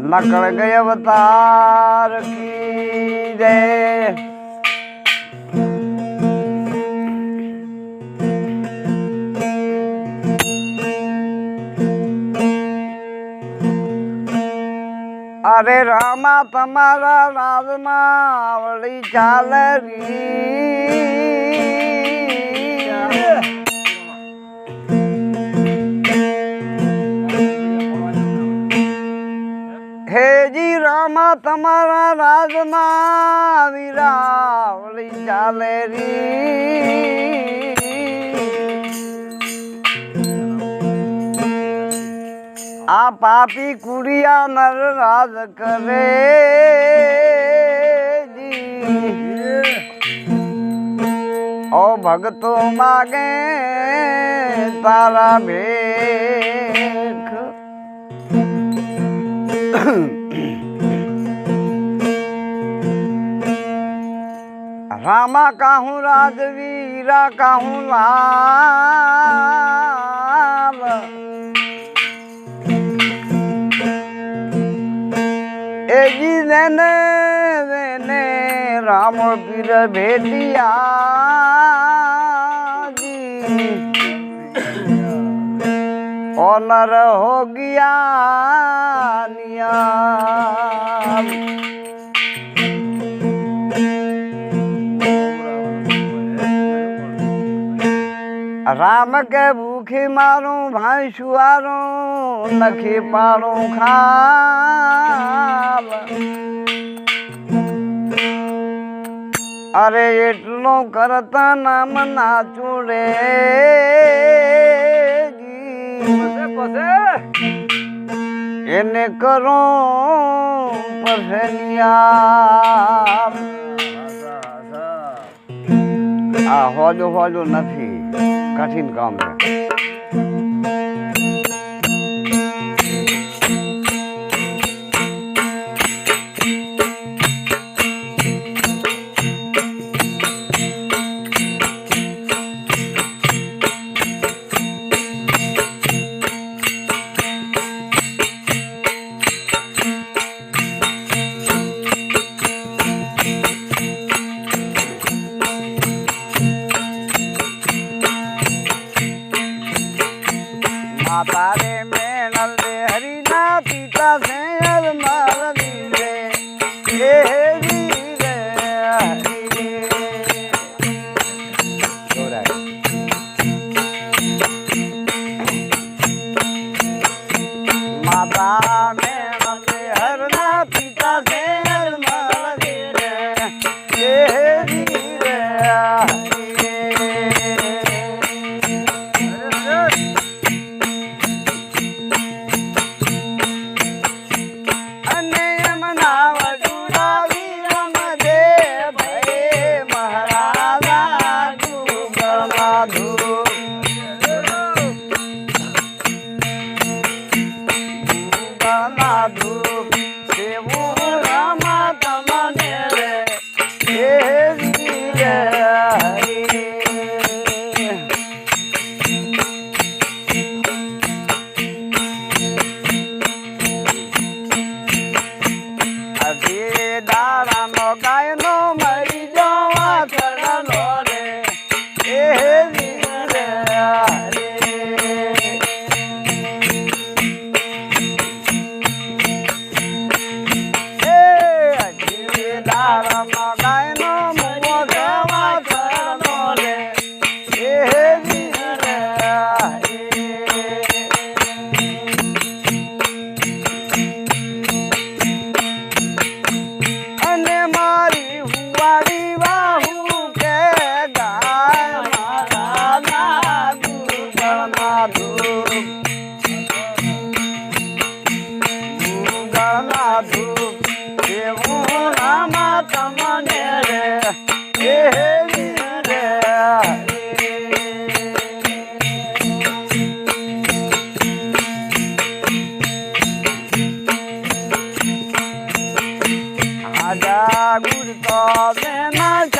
નકળ ગયા અવતાર કી જય અરે રામા તમારા રાજમાં આવડી ચાલે હેજી રામા તમારા રાજમાં વિરાવળી ચાલે રી. आ पापी कुड़िया नर राज करे। जी। ओ भगतो मागे तारा भे रामा काहू राजवीरा काहू ला নাম পীর ভেদিয়া অনর হো গিয়া राम के भूखे मारूं भाई सुआरूं नखी पारूं खाल અરે એટલું કરતા નામ નાચું રે એને કરો આ હોજો હોજો નથી કઠિન કામ છે. do. love and I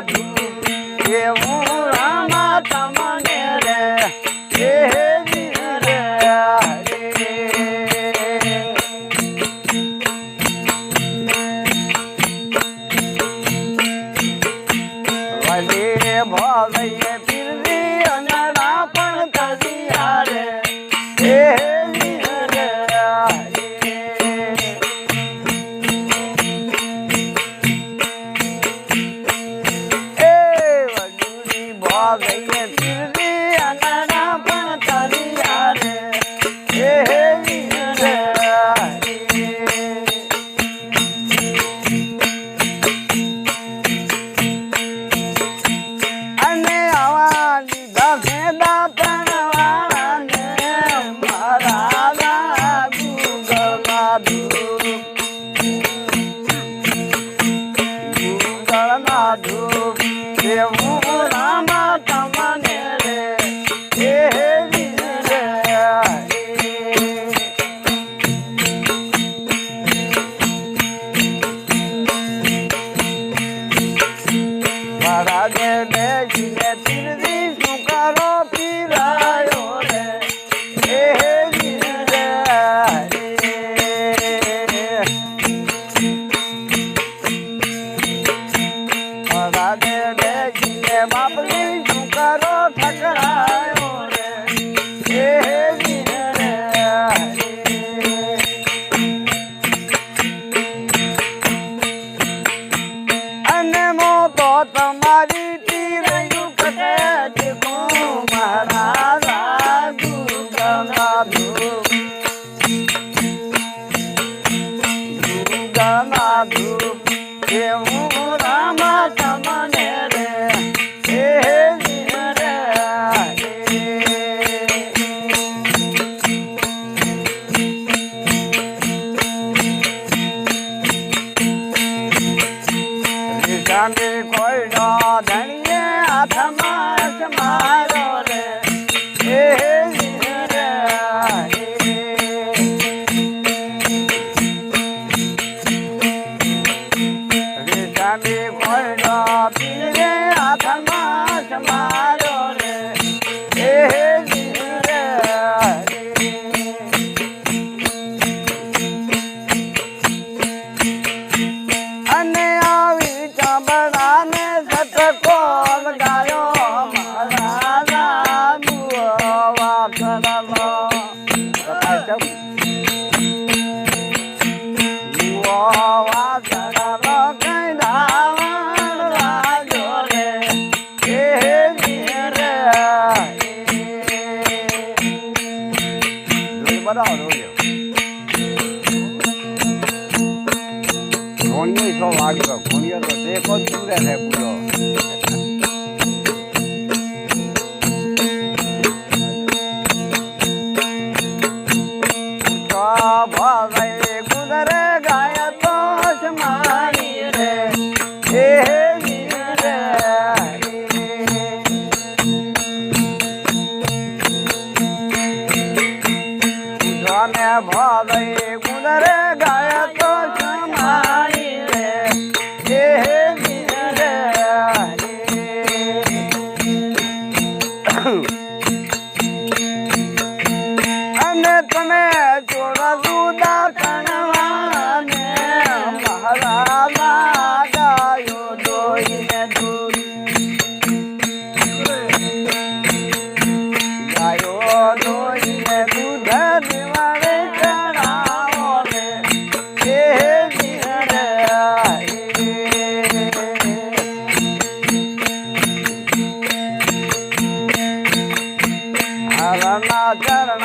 સાધુ એવું પાછો વાગ્યો ઘોડિયો તો દેખો જ પૂરે ને પૂરો ભાવે ગુણરે ಶರಣ ಚರಣ